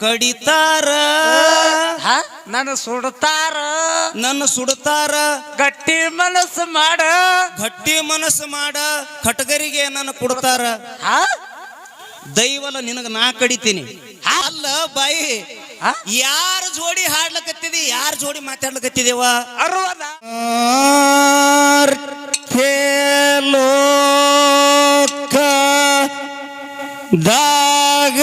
ಕಡಿತಾರ. ನನ್ನ ಸುಡತಾರ. ನನ್ನ ಸುಡತಾರ. ಗಟ್ಟಿ ಮನಸ್ಸು ಮಾಡ. ಗಟ್ಟಿ ಮನಸ್ಸು ಮಾಡ. ಖಟ್ಗರಿಗೆ ನನ್ನ ಕೊಡ್ತಾರ. ದೈವಲ ನಿನಗ ನಾ ಕಡಿತೀನಿ. ಅಲ್ಲ ಬಾಯಿ ಯಾರ ಜೋಡಿ ಹಾಡ್ಲಕತ್ತಿದಿ ಯಾರ ಜೋಡಿ ಮಾತಾಡ್ಲಕತ್ತಿದೇವ? ಅರ್ವದ ದಾಗ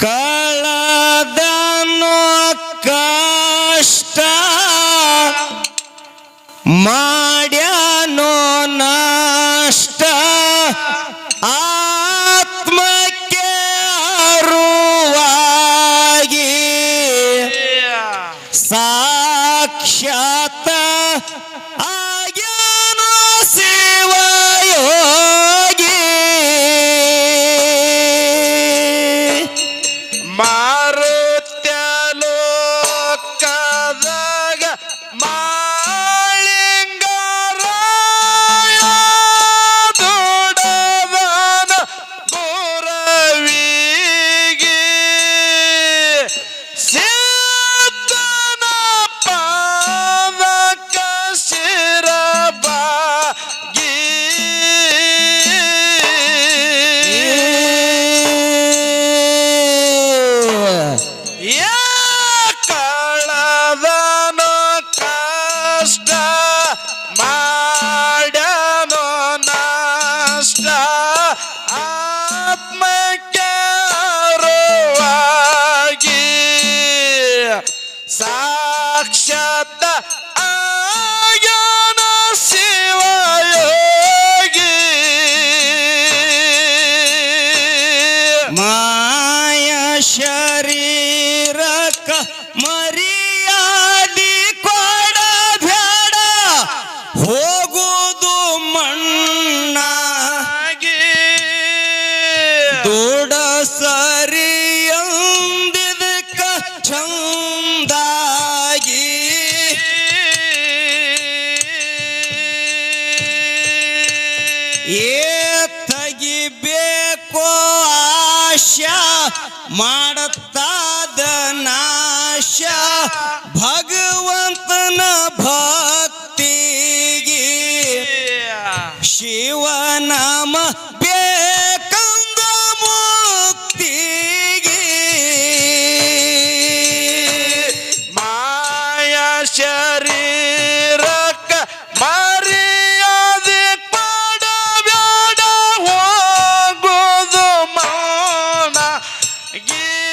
ಕಳದನು ಕಷ್ಟ ಮಾ Yeah.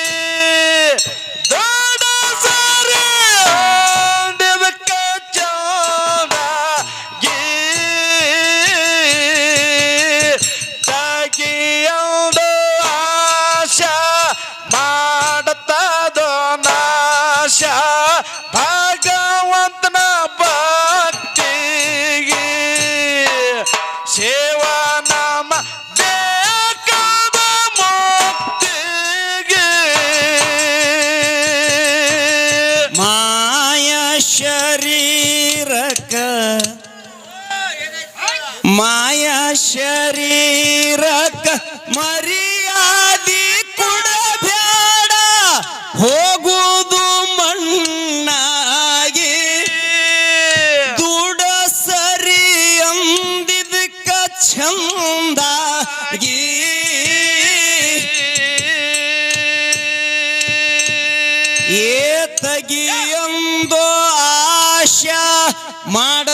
ಮಾಡ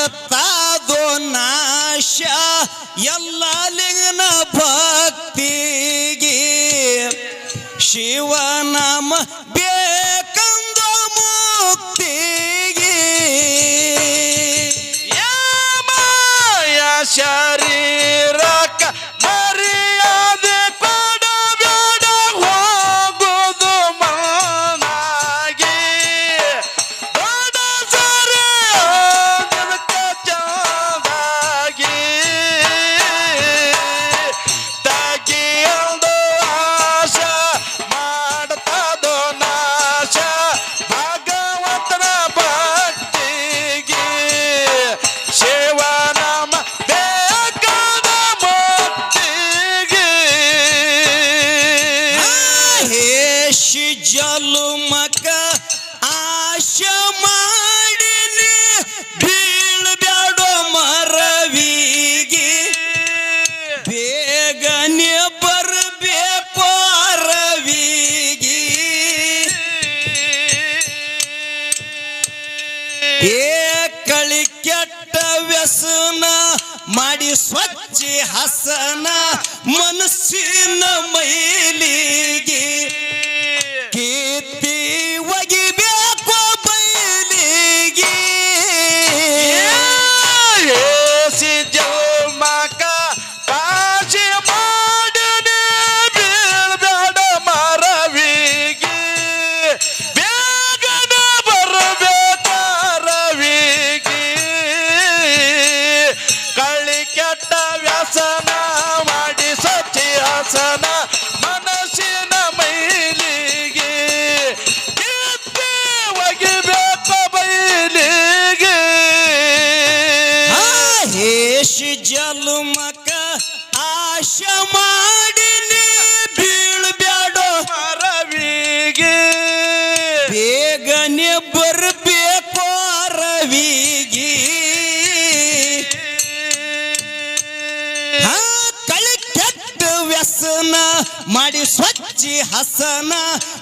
ಹಸನ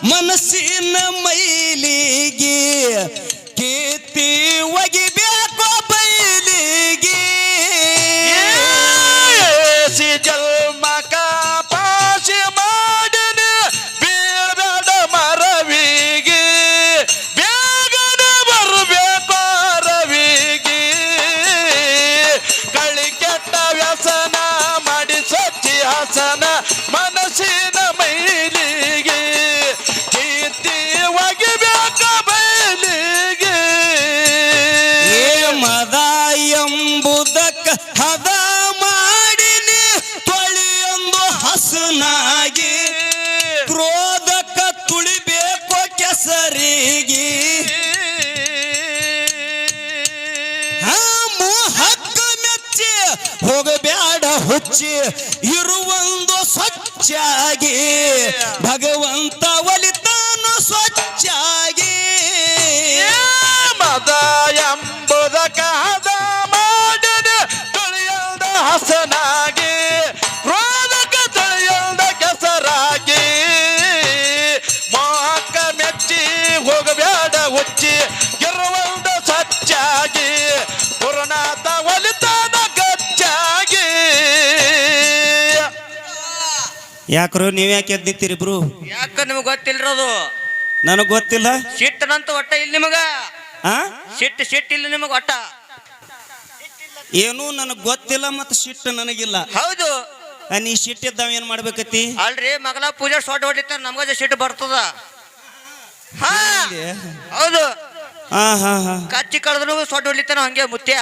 ಮನಸ್ಸಿನ ಮೈಲಿಗೆ ಇರುವಂದು ಇರುವೊಂದು ಸ್ವಚ್ಛಾಗಿ ಭಗವಂತ ಒಲಿತಾನು ಸ್ವಚ್ಛಾಗಿ ಮದ ಎಂಬುದ ಕಾದ ಮಾಡಿದ, ತುಳಿಯಲ್ದ ಹಸನಾಗಿ, ರೋದಕ ತುಳಿಯಲ್ದ ಕೆಸರಾಗಿ. ಮಾಕ ಮೆಚ್ಚಿ ಹೋಗಬೇಡ ಉಚ್ಚಿ ಇರುವಂದು ಸ್ವಚ್ಛಾಗಿ ಪುರನಾಥ ಒಲಿತಾನ ಯಾಕ್ರು ನೀವ್ ಯಾಕೆ ಎದ್ ನಿಂತೀರಿ ಇಬ್ರು? ಯಾಕ ನಿಮ್ಗೆ ಗೊತ್ತಿಲ್ರದು? ನನಗ್ ಗೊತ್ತಿಲ್ಲ. ಸಿಟ್ಟನಂತ ಒಟ್ಟ ಇಲ್ಲಿ ನಿಮಗ? ಆ? ಸಿಟ್ಟು ಸಿಟ್ಟು ಇಲ್ಲ ನಿಮಗ ಒಟ್ಟ? ಏನು ನನಗ್ ಗೊತ್ತಿಲ್ಲ ಮತ್ತು ಸಿಟ್ಟು ನನಗಿಲ್ಲ. ಹೌದು. ಆ, ನೀ ಸಿಟ್ಟಿದ್ದಾವ ಏನ್ ಮಾಡ್ಬೇಕತಿ ಅಲ್ರಿ ಮಗಳ ಪೂಜೆ ಸೊಡ್ಡ ಹೊಡಿತ ನಮ್ಗ ಸಿಟ್ಟು ಬರ್ತದ. ಹಾ ಹೌದು. ಹಾ ಹಾ ಹಾ. ಕಚ್ಚಿ ಕಳೆದ್ರು ಸೊಡ್ಡ ಹೊಡಿತಾನ ಹಂಗೆ ಮುತ್ಯ.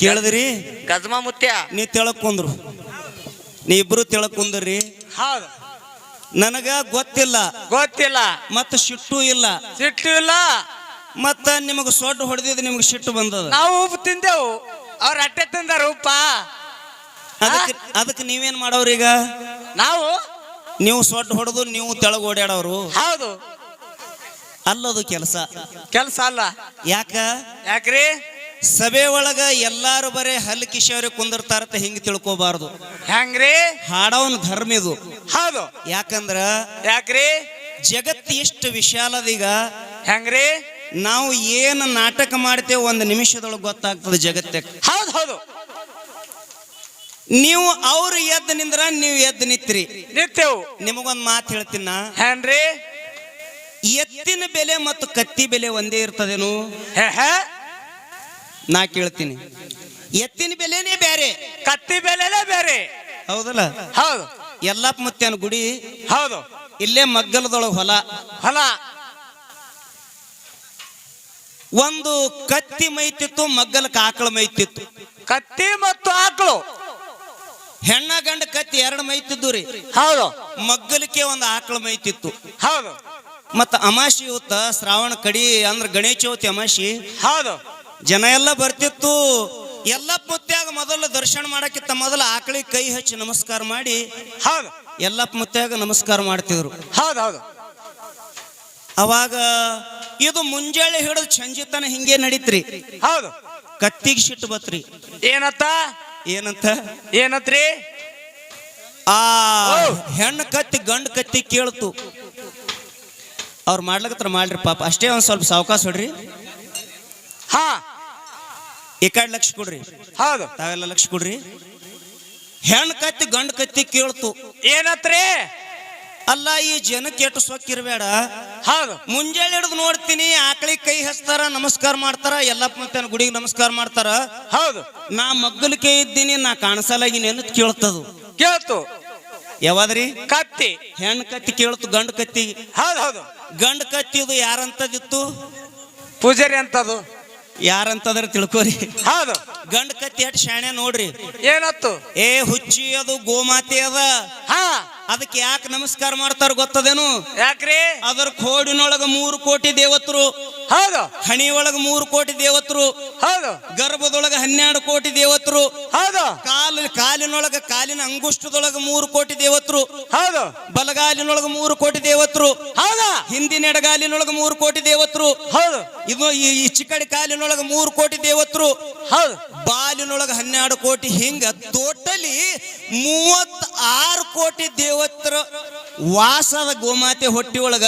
ಕೇಳಿದ್ರಿ? ಗಜ್ಮಾ ಮುತ್ಯ. ನೀ ತಿಳಕೊಂಡ್ರು ನೀ ಇಬ್ರು ತಿಳ್ಕೊಂಡ್ರಿ ಹೌದು. ನನಗ ಗೊತ್ತಿಲ್ಲ. ಗೊತ್ತಿಲ್ಲ. ಮತ್ತ ಸಿಟ್ಟು ಇಲ್ಲ. ಸಿಟ್ಟು ಇಲ್ಲ. ಮತ್ತ ನಿಮಗ ಸೊಡ್ಡು ಹೊಡೆದಿದ್ ನಿಮ್ಗೆ ಸಿಟ್ಟು ಬಂದದ. ನಾವು ಉಪ್ಪು ತಿಂದೆವು. ಅವ್ರ ಅಟ್ಟೆ ತಿಂದಾರ ಉಪ್ಪ. ಅದಕ್ಕೆ ಅದಕ್ಕೆ ನೀವೇನ್ ಮಾಡೋರೀಗ ನಾವು? ನೀವು ಸೊಡ್ಡು ಹೊಡೆದು ನೀವು ತೆಳಗ ಓಡಾಡೋರು ಹೌದು. ಅಲ್ಲದು ಕೆಲಸ. ಕೆಲಸ ಅಲ್ಲ. ಯಾಕ? ಯಾಕ್ರಿ? ಸಭೆ ಒಳಗ ಎಲ್ಲಾರು ಬರೇ ಹಲ್ ಕಿಶೋರಿ ಕುಂದಿರ್ತಾರತ ಹಿಂಗ್ ತಿಳ್ಕೋಬಾರ್ದು. ಹೆಂಗ್ರಿ ಹಾಡವನ್ ಧರ್ಮ ಇದು. ಹೌದು. ಯಾಕಂದ್ರ ಯಾಕ್ರಿ? ಜಗತ್ತು ಎಷ್ಟು ವಿಶಾಲದೀಗ ಹೆಂಗ್ರಿ ನಾವು ಏನು ನಾಟಕ ಮಾಡ್ತೇವೆ ಒಂದು ನಿಮಿಷದೊಳಗೆ ಗೊತ್ತಾಗ್ತದೆ ಜಗತ್ತಕ್ಕೆ ಹೌದು ಹೌದು. ನೀವು ಅವ್ರು ಎದ್ದು ನಿಂದ್ರ ನೀವು ಎದ್ದು ನಿತ್ರಿ. ನಿತ್ಯವು ನಿಮಗೊಂದು ಮಾತು ಹೇಳ್ತೀನಿ ಏನ್ರಿ ಎತ್ತಿನ ಬೆಲೆ ಮತ್ತು ಕತ್ತಿ ಬೆಲೆ ಒಂದೇ ಇರ್ತದೇನು. ಹೇ ಹೇ? ನಾ ಕೇಳ್ತೀನಿ. ಎತ್ತಿನ ಬೆಲೆನೇ ಬೇರೆ ಕತ್ತಿ ಬೆಲೆನೇ ಬೇರೆ ಹೌದಲ್ಲ? ಹೌದು. ಎಲ್ಲಪ್ಪ ಮುತ್ಯನ ಗುಡಿ ಹೌದು. ಇಲ್ಲೇ ಮಗ್ಗಲದೊಳಗೆ ಹೊಲ. ಹೊಲ. ಒಂದು ಕತ್ತಿ ಮೈತಿತ್ತು ಮಗ್ಗಲಕ್ಕೆ ಆಕಳ ಮೈತಿತ್ತು. ಕತ್ತಿ ಮತ್ತು ಆಕಳು. ಹೆಣ್ಣ ಗಂಡ ಕತ್ತಿ ಎರಡು ಮೈತಿದ್ದು ರೀ. ಹೌದು. ಮಗ್ಗಲಿಕ್ಕೆ ಒಂದು ಆಕಳ ಮೈತಿತ್ತು. ಹೌದು. ಮತ್ತ ಅಮಾಶಿ ಇವತ್ತ ಶ್ರಾವಣ ಕಡಿ ಅಂದ್ರ ಗಣೇಶ ಚೌತಿ ಅಮಾಶಿ ಹೌದು. ಜನ ಎಲ್ಲ ಬರ್ತಿತ್ತು. ಎಲ್ಲ ಮುತ್ಯಾಗ ಮೊದಲು ದರ್ಶನ ಮಾಡಕ್ಕಿಂತ ಮೊದಲು ಆಕಳಿ ಕೈ ಹಚ್ಚಿ ನಮಸ್ಕಾರ ಮಾಡಿ. ಹಾಗ ಎಲ್ಲಪ್ಪ ಮುತ್ಯಾಗ ನಮಸ್ಕಾರ ಮಾಡ್ತಿದ್ರು. ಹೌದು ಹೌದು. ಅವಾಗ ಇದು ಮುಂಜಾಳೆ ಹಿಡಿದು ಚಂಜಿತನ ಹಿಂಗೆ ನಡೀತ್ರಿ. ಹೌದು. ಕತ್ತಿಗೆ ಸಿಟ್ಟು ಬತ್ರಿ. ಏನತ್ತ? ಏನಂತ? ಏನತ್ರಿ? ಆ. ಹೆಣ್ಣು ಕತ್ತಿ ಗಂಡು ಕತ್ತಿ ಕೇಳ್ತು. ಅವ್ರು ಮಾಡ್ಲಕತ್ರ ಮಾಡ್ರಿ ಪಾಪ. ಅಷ್ಟೇ ಒಂದ್ ಸ್ವಲ್ಪ ಸಾವಕಾಶ ಹೊಡ್ರಿ. ಹಾ. ಈ ಕಡೆ ಲಕ್ಷ ಕೊಡ್ರಿ. ಹೌದು. ತಾವೆಲ್ಲ ಲಕ್ಷ ಕೊಡ್ರಿ. ಹೆಣ್ ಕತ್ತಿ ಗಂಡು ಕತ್ತಿ ಕೇಳ್ತು. ಏನತ್ರಿ? ಅಲ್ಲ ಈ ಜನಕ್ಕೆ ಎಷ್ಟು ಸೊಕ್ಕಿರ್ಬೇಡ ಹೌದು. ಮುಂಜಾನೆ ಹಿಡಿದು ನೋಡ್ತೀನಿ ಆಕಳಿ ಕೈ ಹಚ್ತಾರ ನಮಸ್ಕಾರ ಮಾಡ್ತಾರ ಎಲ್ಲಪ್ಪ ಮತ್ತೆ ಗುಡಿಗೆ ನಮಸ್ಕಾರ ಮಾಡ್ತಾರ. ಹೌದು. ನಾ ಮಗ್ಗಲಿಕೆ ಇದ್ದೀನಿ ನಾ ಕಾಣಿಸಲಾಗಿ ನೆನ ಕೇಳ್ತದು. ಕೇಳ್ತು. ಯಾವಾದ್ರಿ? ಕತ್ತಿ. ಹೆಣ್ ಕತ್ತಿ ಕೇಳ್ತು ಗಂಡು ಕತ್ತಿ. ಹೌದು ಹೌದು. ಗಂಡು ಕತ್ತಿದು ಯಾರಂತದಿತ್ತು? ಪೂಜಾರಿ ಅಂತದು. ಯಾರಂತದ್ರ ತಿಳ್ಕೊರಿ. ಹೌದು. ಗಂಡ ಕತ್ತಿ ಹಟ್ ಶಾಣೆ ನೋಡ್ರಿ. ಏನತ್ತು? ಏ ಹುಚ್ಚಿ ಅದು ಗೋಮಾತೆ ಅದ. ಹಾ. ಅದಕ್ಕೆ ಯಾಕೆ ನಮಸ್ಕಾರ ಮಾಡ್ತಾರ ಗೊತ್ತದೇನು? ಯಾಕ್ರಿ? ಅದರ ಕೋಡಿನೊಳಗ ಮೂರು ಕೋಟಿ ದೇವತರು ಹೌದು. ಹಣಿ ಒಳಗ ಮೂರು ಕೋಟಿ ದೇವತರು ಹೌದು. ಗರ್ಭದೊಳಗ ಹನ್ನೆರಡು ಕೋಟಿ ದೇವತರು ಹೌದು. ಕಾಲ ಕಾಲಿನೊಳಗ ಕಾಲಿನ ಅಂಗುಷ್ಟದೊಳಗ ಮೂರು ಕೋಟಿ ದೇವತರು ಹೌದು. ಬಲಗಾಲಿನೊಳಗ ಮೂರು ಕೋಟಿ ದೇವತರು ಹೌದು. ಹಿಂದಿನ ಎಡಗಾಲಿನೊಳಗ ಮೂರು ಕೋಟಿ ದೇವತರು ಹೌದು. ಇದು ಈ ಈ ಚಿಕ್ಕಡಿ ಕಾಲಿನೊಳಗ ಮೂರು ಕೋಟಿ ದೇವತರು ಹೌದು. ಬಾಲಿನೊಳಗ ಹನ್ನೆರಡು ಕೋಟಿ ಹಿಂಗ ಟೋಟಲಿ ಮೂವತ್ ಆರು ಕೋಟಿ ದೇವತ್ರ ವಾಸದ ಗೋಮಾತೆ ಹೊಟ್ಟಿ ಒಳಗ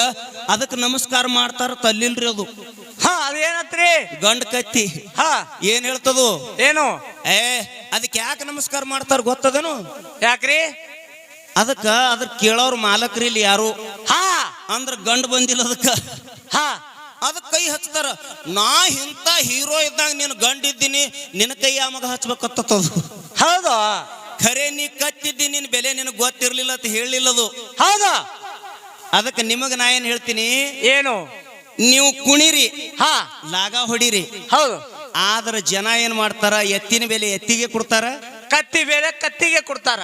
ಅದಕ್ಕೆ ನಮಸ್ಕಾರ ಮಾಡ್ತಾರ ತಲ್ಲಿಲ್ರಿ ಅದು. ಹಾ ಅದೇನತ್ರಿ? ಗಂಡ ಕತ್ತಿ. ಹ. ಏನ್ ಹೇಳ್ತದು? ಏನು? ಏ ಅದಕ್ಕೆ ಯಾಕೆ ನಮಸ್ಕಾರ ಮಾಡ್ತಾರ ಗೊತ್ತದೇನು? ಯಾಕ್ರಿ? ಅದಕ್ಕ ಅದ್ರ ಕೇಳೋರ್ ಮಾಲಕ್ರಿ ಇಲ್ಲಿ ಯಾರು? ಹ. ಅಂದ್ರ ಗಂಡ ಬಂದಿಲ್ಲ ಅದಕ್ಕ. ಹ. ಅದಕ್ಕೆ ಕೈ ಹಚ್ತಾರ. ನಾ ಇಂಥ ಹೀರೋ ಇದ್ದಾಗ ನೀನು ಗಂಡ ಇದ್ದೀನಿ ನಿನ್ನ ಕೈ ಯಾಮಗ ಹಚ್ಬೇಕತ್ತದು ಹೌದು. ಖರೆ ನೀ ಕತ್ತಿದ್ದಿ ನಿನ್ ಬೆಲೆ ನಿನಗೆ ಗೊತ್ತಿರ್ಲಿಲ್ಲ ಅಂತ ಹೇಳಿಲ್ಲದು ಹೌದಾ. ಅದಕ್ಕೆ ನಿಮಗ ನಾ ಏನ್ ಹೇಳ್ತೀನಿ? ಏನು? ನೀವು ಕುಣಿರಿ ಹಾ. ಲಾಗ ಹೊಡಿರಿ. ಹೌದು. ಆದ್ರ ಜನ ಏನ್ ಮಾಡ್ತಾರ? ಎತ್ತಿನ ಬೆಲೆ ಎತ್ತಿಗೆ ಕೊಡ್ತಾರ? ಕತ್ತಿ ಬೆಲೆ ಕತ್ತಿಗೆ ಕೊಡ್ತಾರ.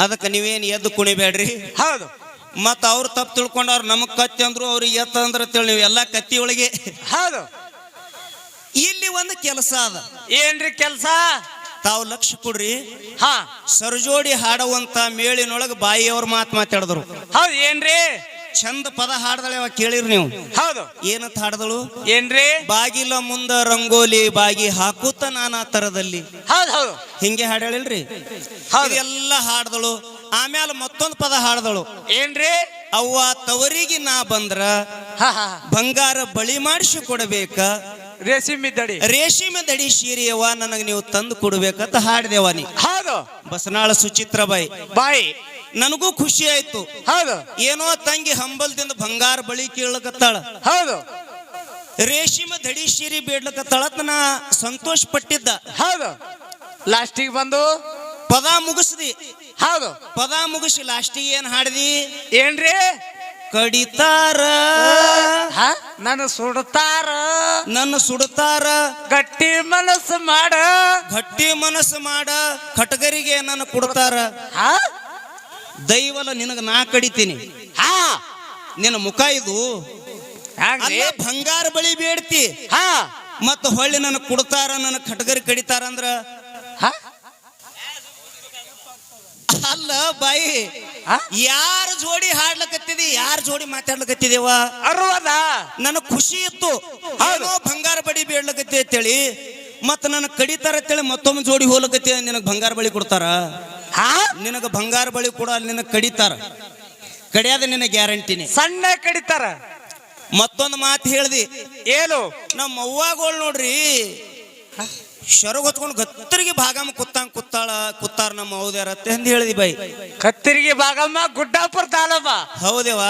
ಅದಕ್ಕೆ ನೀವೇನ್ ಎದ್ದು ಕುಣಿಬೇಡ್ರಿ? ಹೌದು. ಮತ್ತ ಅವ್ರು ತಪ್ಪು ತಿಳ್ಕೊಂಡವ್ರು ನಮಗ್ ಕತ್ತಿ ಅಂದ್ರು ಅವ್ರಿಗೆ ಎತ್ತ ಅಂದ್ರ ತಿಳಿ ನೀವು ಎಲ್ಲಾ ಕತ್ತಿ ಒಳಗೆ. ಹೌದು. ಇಲ್ಲಿ ಒಂದು ಕೆಲಸ ಅದ. ಏನ್ರಿ ಕೆಲ್ಸ? ತಾವು ಲಕ್ಷ ಕೊಡ್ರಿ. ಹಾ. ಸರ್ಜೋಡಿ ಹಾಡುವಂತ ಮೇಳಿನೊಳಗೆ ಬಾಯಿಯವ್ರ ಮಾತು ಮಾತಾಡಿದ್ರು. ಹೌದು ಏನ್ರಿ? ಚಂದ ಪದ ಹಾಡ್ದಳೆ ಅವ ಕೇಳಿರಿ ನೀವು. ಹೌದು. ಏನಂತ ಹಾಡ್ದಳು? ಏನ್ರಿ? ಬಾಗಿಲ ಮುಂದ ರಂಗೋಲಿ ಬಾಗಿ ಹಾಕುತ್ತ ನಾನಾ ತರದಲ್ಲಿ. ಹೌದು ಹೌದು. ಹಿಂಗೆ ಹಾಡಳಿಲ್ರಿ ಹೌದು. ಎಲ್ಲ ಹಾಡ್ದಳು. ಆಮೇಲೆ ಮತ್ತೊಂದು ಪದ ಹಾಡ್ದಳು. ಏನ್ರಿ? ಅವ್ವ ತವರಿಗೆ ನಾ ಬಂದ್ರ ಬಂಗಾರ ಬಳಿ ಮಾಡಿಸಿ ಕೊಡಬೇಕ ರೇಸಿಮಿ ದಡಿ ರೇಷ್ಮೆ ದಡಿ ಸೀರೆಯವ ನನಗೆ ನೀವು ತಂದು ಕೊಡ್ಬೇಕಂತ ಹಾಡಿದೆವ ನೀ. ಹೌದು. ಬಸನಾಳ ಸುಚಿತ್ರ ಬಾಯಿ. ನನಗೂ ಖುಷಿ ಆಯ್ತು. ಹೌದು. ಏನೋ ತಂಗಿ ಹಂಬಲ್ದಿಂದ ಬಂಗಾರ ಬಳಿ ಕೇಳಕತ್ತಾಳ. ಹೌದು. ರೇಷ್ಮೆ ದಡಿ ಸೀರೆ ಬೇಡ್ಲಕತ್ತಾಳ ನಾ ಸಂತೋಷ ಪಟ್ಟಿದ್ದ ಹೌದು. ಲಾಸ್ಟಿಗೆ ಬಂದು? ಪದ ಮುಗಿಸ್ದಿ. ಹೌದು. ಪದ ಮುಗಿಸಿ ಲಾಸ್ಟಿಗೆ ಏನ್ ಹಾಡ್ದಿ? ಏನ್ರಿ? ಕಡಿತಾರ? ಹಾ? ನನ್ನ ಸುಡ್ತಾರ? ನನ್ನ ಸುಡ್ತಾರ? ಗಟ್ಟಿ ಮನಸ್ಸು ಮಾಡ. ಗಟ್ಟಿ ಮನಸ್ಸು ಮಾಡ. ಕಟಗರಿಗೆ ನನ್ನ ಕೊಡ್ತಾರ. ಹಾ? ದೈವಲ ನಿನಗ ನಾ ಕಡಿತೀನಿ. ಹಾ? ನಿನ್ನ ಮುಖ ಇದು. ಹ್ಯಾಂಗ್ರಿ ಅಲ್ಲ ಬಂಗಾರ ಬಳಿ ಬೇಡ್ತಿ. ಹಾ? ಮತ್ತ ಹೊಳ್ಳಿ ನನಗೆ ಕೊಡ್ತಾರ ನನ್ನ ಕಟಗರಿ ಕಡಿತಾರ ಅಂದ್ರ? ಹಾ? ಅಲ್ಲ ಬಾಯಿ? ಯಾರ ಜೋಡಿ ಹಾಡ್ಲಕತ್ತಿದಿ ಯಾರ ಜೋಡಿ ಮಾತಾಡ್ಲಕತ್ತಿದೇವ? ಅರ್ವದ? ನನಗ್ ಖುಷಿ ಇತ್ತು. ಏನೋ ಬಂಗಾರ ಬಡಿ ಬೀಳ್ಲಕತ್ತಿ ಅಂತೇಳಿ ಮತ್ತ ನನ್ನ ಕಡಿತಾರ ಅಂತೇಳಿ ಮತ್ತೊಮ್ಮೆ ಜೋಡಿ ಹೋಗ್ಲಕತ್ತಿ ನಿನಗೆ ಬಂಗಾರ ಬಳಿ ಕೊಡ್ತಾರ? ಹಾ? ನಿನಗ ಬಂಗಾರ ಬಳಿ ಕೂಡ ನಿನಗ್ ಕಡಿತಾರ. ಕಡಿಯಾದ ನಿನ್ನ ಗ್ಯಾರಂಟಿನಿ. ಸಣ್ಣ ಕಡಿತಾರ. ಮತ್ತೊಂದು ಮಾತು ಹೇಳ್ದಿ. ಏನು? ನಮ್ಮ ಅವ್ವಾಗಳು ನೋಡ್ರಿ ಶರಗ್ ಹೊಚ್ಕೊಂಡು ಗತ್ತರಿಗೆ ಭಾಗಮ್ಮ ಕುತ್ತಂಗ್ ಕುತ್ತಾಳ ಕುತ್ತಾರ ನಮ್ಮ ಹೌದ್ಯಾರತ್ತೆ ಅಂತ ಹೇಳಿದಿ ಬೈ ಕತ್ತರಿಗೆ ಭಾಗಮ್ಮ ಗುಡ್ಡಾಪುರ ತಾಲಪ್ಪ ಹೌದೇವ?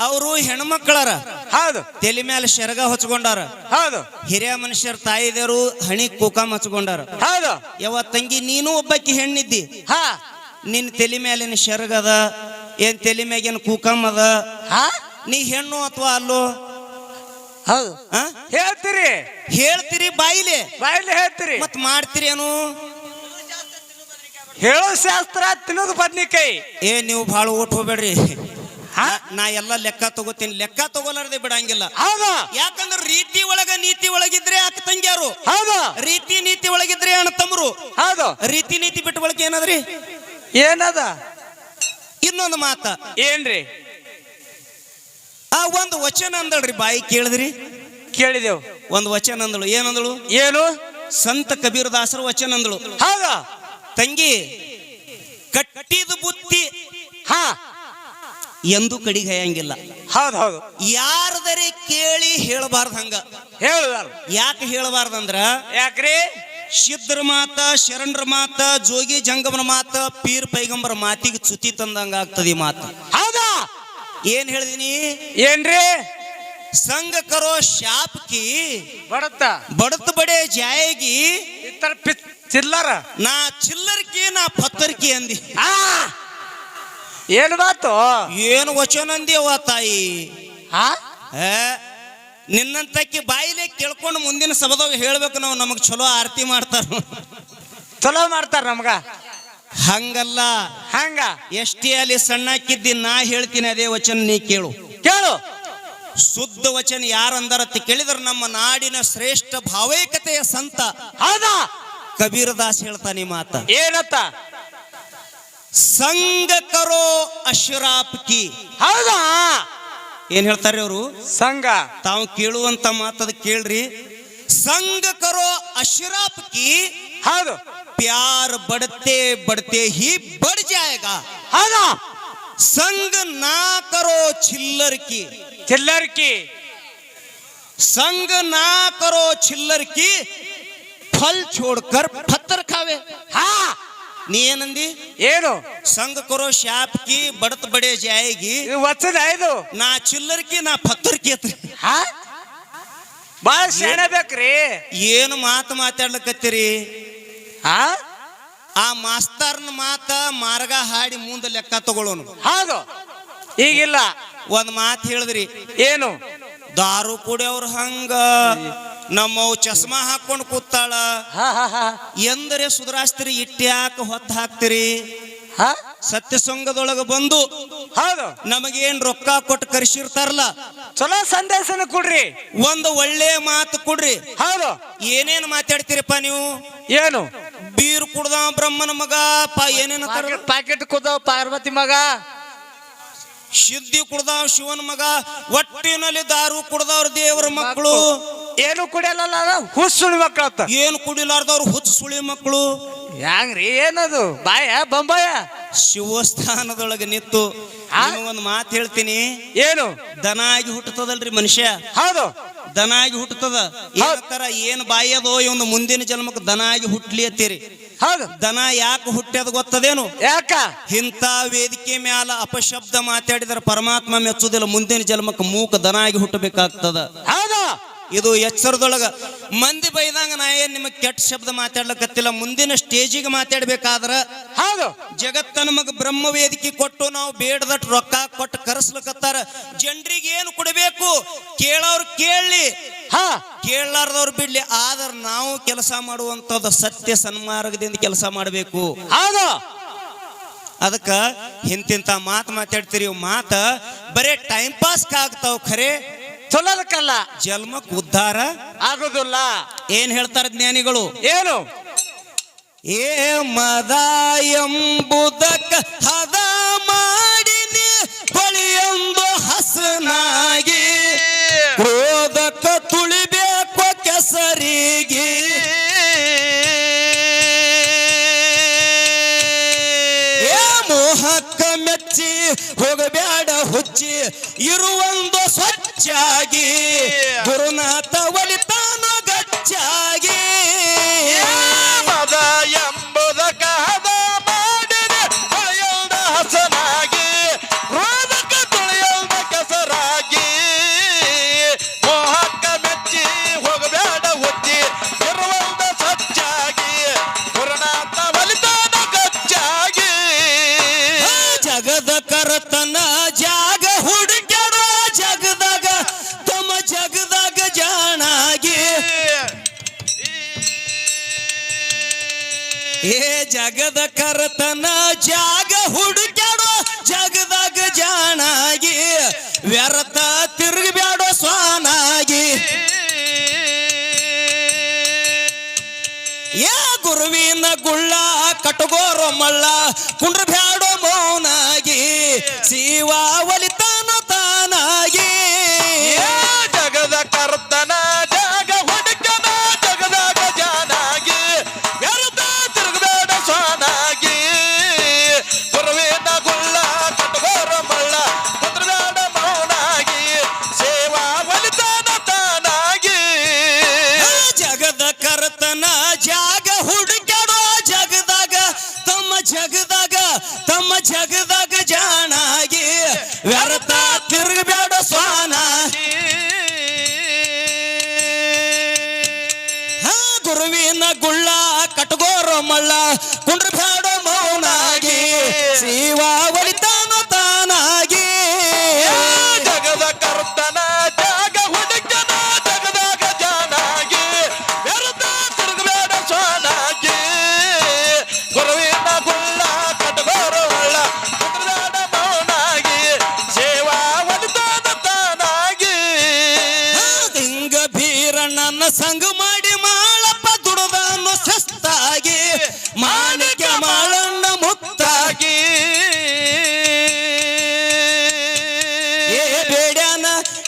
ಅವರು ಹೆಣ್ಮಕ್ಳಾರ. ಹೌದು. ತಲೆ ಮೇಲೆ ಶರಗ ಹೊಚ್ಕೊಂಡಾರ. ಹೌದು. ಹಿರಿಯ ಮನುಷ್ಯರ ತಾಯಿದೇರು ಹಣಿ ಕೂಕಾಮ್ ಹಚ್ಕೊಂಡಾರ ಹೌದು. ಯಾವ ತಂಗಿ ನೀನು ಒಬ್ಬಾಕಿ ಹೆಣ್ಣಿದ್ದಿ. ಹಾ. ನಿನ್ನ ತಲೆ ಮೇಲಿನ ಶರಗದ ಏನ್ ತಲೆ ಮ್ಯಾಗಿನ ಕೂಕಮ್ ಅದ ಹಾ? ನೀ ಹೆಣ್ಣು ಅಥವಾ ಅಲ್ಲೋ? ಹೌದು? ಹೇಳ್ತೀರಿ. ಹೇಳ್ತೀರಿ ಬಾಯಿಲೆ. ಬಾಯಿಲಿ ಹೇಳ್ತೀರಿ. ಮತ್ ಮಾಡ್ತೀರಿ ಏನು? ಹೇಳೋ ಶಾಸ್ತ್ರ ತಿನ್ನೋದು ಬದ್ನಿಕಾಯಿ. ಏ ನೀವು ಭಾಳ ಓಟ್ ಹೋಗ್ಬೇಡ್ರಿ. ಹಾ? ನಾ- ಎಲ್ಲ ಲೆಕ್ಕ ತಗೋತೀನಿ. ಲೆಕ್ಕ ತಗೋಲಾರ್ದೆ ಬಿಡಂಗಿಲ್ಲ. ಹೌದು. ಯಾಕಂದ್ರ ರೀತಿ ಒಳಗ ನೀತಿ ಒಳಗಿದ್ರೆ ಅಕ್ಕ ತಂಗಿಯಾರು. ಹೌದು. ರೀತಿ ನೀತಿ ಒಳಗಿದ್ರೆ ಅಣ್ಣ ತಮ್ಮರು ಹೌದು. ರೀತಿ ನೀತಿ ಬಿಟ್ಟು ಒಳಗೆ ಏನದ್ರಿ? ಏನದ? ಇನ್ನೊಂದು ಮಾತ. ಏನ್ರಿ? ಒಂದು ವಚನ ಅಂದಳ್ರಿ ಬಾಯಿ ಕೇಳಿದ್ರಿ? ಕೇಳಿದೆವು. ಒಂದು ವಚನ ಅಂದಳು. ಏನಂದಳು? ಏನು? ಸಂತ ಕಬೀರ್ ದಾಸರ ವಚನ ಅಂದಳು. ಹೌದ? ತಂಗಿ ಕಟ್ಟಿದ ಬುತ್ತಿ ಹಾ. ಎಂದು ಕಡಿಗೆ ಹಯಂಗಿಲ್ಲ. ಹೌದು ಹೌದು. ಯಾರದರೆ ಕೇಳಿ ಹೇಳಬಾರ್ದು ಹಂಗ. ಹೇಳಬಾರ್ದು. ಯಾಕೆ ಹೇಳಬಾರ್ದಂದ್ರ ಯಾಕ್ರಿ? ಸಿದ್ಧರ ಮಾತ ಶರಣರ ಮಾತ ಜೋಗಿ ಜಂಗಮನ ಮಾತ ಪೀರ್ ಪೈಗಂಬರ ಮಾತಿಗೆ ಚುತಿ ತಂದಂಗ ಆಗ್ತದೆ ಮಾತು. ಹೌದಾ? ಏನ್ ಹೇಳಿದೀನಿ? ಏನ್ರಿ? ಸಂಘ ಕರೋ ಶಾಪ್ಕಿ ಬಡತ. ಬಡತ ಬಡೆ ಜಾಯಗಿ ಇತರ ಚಿಲ್ಲರ. ನಾ ಚಿಲ್ಲರ್ಕಿ ನಾ ಪತ್ತರ್ಕಿ ಅಂದಿ. ಆ! ಏನು ಮಾತು? ಏನು ವಚನ ಅಂದಿಯವ್ವ ತಾಯಿ? ನಿನ್ನಂತಕ್ಕಿ ಬಾಯಿಲೆ ಕೇಳ್ಕೊಂಡು ಮುಂದಿನ ಸಭದಾಗ ಹೇಳ್ಬೇಕು ನಾವು ನಮಗ್ ಚಲೋ ಆರತಿ ಮಾಡ್ತಾರ. ಚಲೋ ಮಾಡ್ತಾರ ನಮ್ಗ. ಹಂಗಲ್ಲ. ಹಂಗ? ಎಷ್ಟೇ ಅಲ್ಲಿ ಸಣ್ಣಕ್ಕಿದ್ದಿ ನಾ ಹೇಳ್ತೀನಿ ಅದೇ ವಚನ ನೀ ಕೇಳು. ಕೇಳು. ಶುದ್ಧ ವಚನ ಯಾರಂದರತ್ತಿ ಕೇಳಿದ್ರೆ ನಮ್ಮ ನಾಡಿನ ಶ್ರೇಷ್ಠ ಭಾವೈಕತೆಯ ಸಂತ. ಹೌದಾ? ಕಬೀರದಾಸ್ ಹೇಳ್ತಾನೆ ಮಾತ. ಏನತ್ತ? ಸಂಗ ಕರೋ ಅಶ್ರಾಪ್ ಕಿ. ಹೌದಾ? ಏನ್ ಹೇಳ್ತಾರೆ ಅವರು? ಸಂಘ. ತಾವು ಕೇಳುವಂತ ಮಾತದ ಕೇಳ್ರಿ. ಸಂಘ ಕರೋ ಅಶ್ರಾಪ್ ಕಿ. ಹೌದು. प्यार बढ़ते बढ़ते ही बढ़ जाएगा ಹೌದಾ संग ना करो छिल्लर की ಚಿಲ್ಲರ್ಕಿ संग ना करो छिल्लर की फल छोड़कर पत्थर खावे ಹಾ ನೀ ಏನಂದಿ ಏನು संग करो शाप की बढ़त बड़े जाएगी ಇದು ವಚನ ಇದು ನಾ ಚಿಲ್ಲರ್ ಕಿ ನಾ ಪತ್ತರ್ ಕಿ ಅತ್ರಿ ಹಾ ಬಾಳ ಶಾಣ ಬೇಕ್ರಿ ಏನು ಮಾತು ಮಾತಾಡ್ಲಕತ್ತೀರಿ ಹಾ ಆ ಮಾಸ್ತರ್ನ ಮಾತ ಮಾರ್ಗ ಹಾಡಿ ಮುಂದೆ ಲೆಕ್ಕ ತಗೊಳ್ಳೋನು. ಹೌದು. ಈಗಿಲ್ಲ. ಒಂದ್ ಮಾತು ಹೇಳಿದ್ರಿ. ಏನು? ದಾರು ಕುಡಿಯವ್ರ ಹಂಗ ನಮ್ಮವ್ ಚಸ್ಮಾ ಹಾಕೊಂಡು ಕೂತಾಳ. ಎಂದರೆ ಸುಧಾರಿಸ್ತೀರಿ ಇಟ್ಟ್ಯಾಕ ಹೊತ್ತು ಹಾಕ್ತಿರಿ. ಹಾ? ಸತ್ಯಸಂಗದೊಳಗ ಬಂದು ಹೌದು. ನಮಗೇನ್ ರೊಕ್ಕ ಕೊಟ್ಟು ಕರೆಸಿರ್ತಾರಲ್ಲ? ಚಲೋ ಸಂದೇಶನ ಕೊಡ್ರಿ. ಒಂದು ಒಳ್ಳೆ ಮಾತು ಕೊಡ್ರಿ. ಹೌದು. ಏನೇನ್ ಮಾತಾಡ್ತೀರಪ್ಪ ನೀವು? ಏನು? ಬೀರ್ ಕುಡ್ದ ಬ್ರಹ್ಮನ ಮಗ ಪ ಏನೇನ ಪ್ಯಾಕೆಟ್ ಪಾಕೆಟ್ ಕುದ ಪಾರ್ವತಿ ಮಗ. ಸಿದ್ಧಿ ಕುಡ್ದಾವ್ ಶಿವನ ಮಗ ಒಟ್ಟಿನಲ್ಲಿ ದಾರು ಕುಡ್ದವ್ರ ದೇವ್ರ ಮಕ್ಕಳು. ಏನು ಕುಡಿಯಲ್ಲ ಹುಸ್ಸುಳಿ ಮಕ್ಕಳು ಏನು ಕುಡಿಲಾರ್ದವ್ರು ಹುಚ್ಚು ಸುಳಿ ಮಕ್ಕಳು? ಹ್ಯಾಂಗ್ರಿ ಏನದು? ಬಾಯ ಬಂಬಾಯ? ಶಿವಸ್ಥಾನದೊಳಗೆ ನಿಂತು? ಒಂದು ಮಾತು ಹೇಳ್ತೀನಿ. ಏನು? ದನ ಆಗಿ ಹುಟ್ಟುತ್ತದಲ್ರಿ ಮನುಷ್ಯ. ಹೌದು. ದನ ಆಗಿ ಹುಟ್ಟುತ್ತದ? ಏನಂತಾರ ಏನ್ ಬಾಯದೋ ಇವನು ಮುಂದಿನ ಜನ್ಮಕ್ಕೆ ದನ ಆಗಿ ಹುಟ್ಲಿ ಅತ್ತೀರಿ ಹೌದು. ದನ ಯಾಕೆ ಹುಟ್ಟ್ಯದ ಗೊತ್ತದೇನು? ಯಾಕ? ಇಂತ ವೇದಿಕೆ ಮ್ಯಾಲ ಅಪಶಬ್ದ ಮಾತಾಡಿದರೆ ಪರಮಾತ್ಮ ಮೆಚ್ಚುದಿಲ್ಲ ಮುಂದಿನ ಜನ್ಮಕ್ಕೆ ಮೂಕ ದನ ಆಗಿ ಹುಟ್ಟಬೇಕಾಗ್ತದ. ಹೌದು. ಇದು ಎಚ್ಚರದೊಳಗ. ಮಂದಿ ಬೈದಂಗ ನಾ ಏನ್ ನಿಮಗೆ ಕೆಟ್ಟ ಶಬ್ದ ಮಾತಾಡ್ಲಕತ್ತಿಲ್ಲ ಮುಂದಿನ ಸ್ಟೇಜಿಗೆ ಮಾತಾಡ್ಬೇಕಾದ್ರ ಹೌದು. ಜಗತ್ತ ನಮಗ ಬ್ರಹ್ಮ ವೇದಿಕೆ ಕೊಟ್ಟು ನಾವು ಬೇಡದಟ್ಟು ರೊಕ್ಕ ಕೊಟ್ಟು ಕರೆಸ್ಲಕತ್ತಾರ. ಜನರಿಗೆ ಏನು ಕೊಡಬೇಕು? ಕೇಳೋರು ಕೇಳಲಿ. ಹಾ. ಕೇಳಲಾರ್ದವ್ರು ಬಿಡ್ಲಿ. ಆದ್ರ ನಾವು ಕೆಲಸ ಮಾಡುವಂಥದ್ದು ಸತ್ಯ ಸನ್ಮಾರ್ಗದಿಂದ ಕೆಲಸ ಮಾಡಬೇಕು. ಹೌದು. ಅದಕ್ಕ ಇಂತಿಂತ ಮಾತು ಮಾತಾಡ್ತೀರಿ ಮಾತ ಬರೇ ಟೈಮ್ ಪಾಸ್ ಆಗ್ತಾವ ಖರೆ? ಚಲೋದಕ್ಕಲ್ಲ ಜನ್ಮಕ್ ಉದ್ಧಾರ ಆಗುದಿಲ್ಲ. ಏನ್ ಹೇಳ್ತಾರ ಜ್ಞಾನಿಗಳು? ಏನು? ಏ ಮದ ಎಂಬುದಕ್ಕ ಹದ ಮಾಡಿನಿ ಹೊಳಿಯೊಂದು ಹಸನಾಗಿ. ಕ್ರೋಧಕ್ಕ ತುಳಿಬೇಕು ಕೆಸರಿಗೆ. ಏ ಮೋಹಕ್ಕ ಮೆಚ್ಚಿ ಹೋಗಬೇಡ ಹುಚ್ಚಿ. ಇರುವೊಂದು ಏ ಜಗದ ಕರತನ ಜಾಗ ಹುಡುಕ್ಯಾಡೋ, ಜಗದಾಗ ಜಾಣಾಗಿ, ವ್ಯರ್ಥ ತಿರುಗಬ್ಯಾಡೋ ಸ್ವಾನಾಗಿ. ಏ ಗುರುವಿನ ಗುಳ್ಳ, ಕಟಗೋರೋ ಮಳ್ಳ, ಕುಂಡ್ರಬ್ಯಾಡೋ ಮೌನಾಗಿ ಶಿವ ಒಲಿತ ಜಗದಾಗ ಜ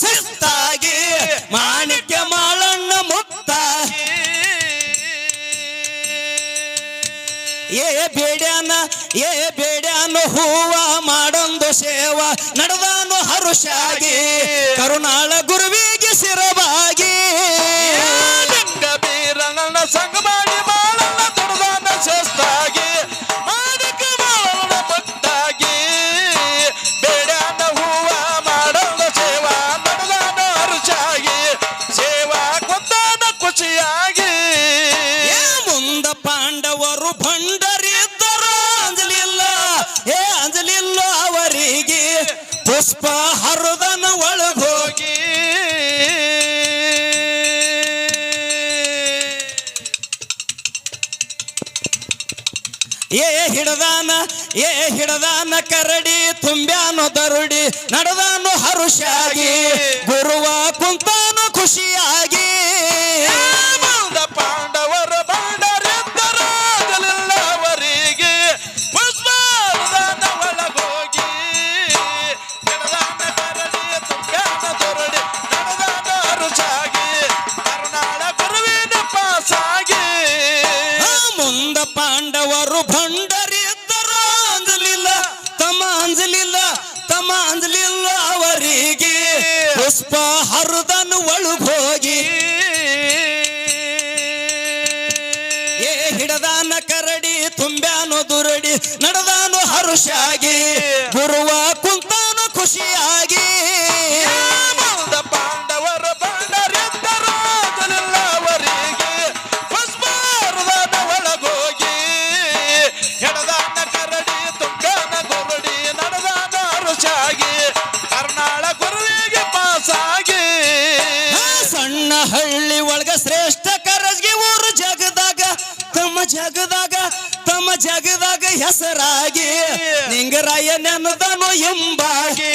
ಸಿತ್ತಾಗಿ ಮಾಣಿಕ್ಯ ಮಾಳಣ್ಣ ಮುಕ್ತ. ಏ ಬೇಡ್ಯಾನ, ಏ ಬೇಡ್ಯಾನು ಹೂವ ಮಾಡೊಂದು ಸೇವಾ ನಡೆದಾನು ಹರುಷಾಗಿ. ಕರುಣಾಳ ಗುರುವಿ ಕರಡಿ ತುಂಬ್ಯಾನೋ ದರುಡಿ ನಡೆದ ತಮ್ಮ ಜಗದಾಗ ತಮ್ಮ ಜಗದಾಗ ಹೆಸರಾಗಿ ನಿಂಗರಾಯ ನೆನದನು ಎಂಬಾಗಿ.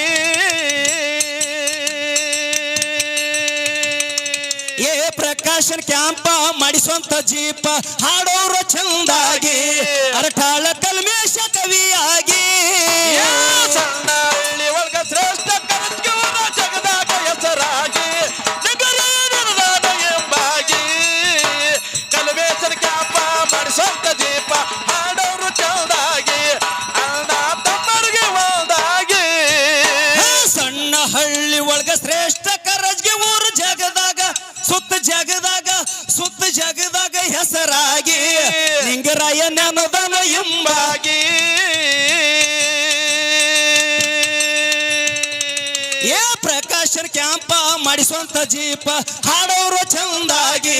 ಏ ಪ್ರಕಾಶನ್ ಕ್ಯಾಂಪ ಮಾಡಿಸುವಂತ ಜೀಪ, ಹಾಡೋರು ಚಂದಾಗಿ, ಅರಟಾಳ ಕಲ್ಮೇಶ ಕವಿಯಾಗಿ. ನಿಂಗರಾಯ ನೆನದನ ಎಂಬಾಗಿ. ಏ ಪ್ರಕಾಶನ್ ಕ್ಯಾಂಪ ಮಾಡಿಸುವಂತ ಜೀಪ ಹಾಡೋರು ಚಂದಾಗಿ.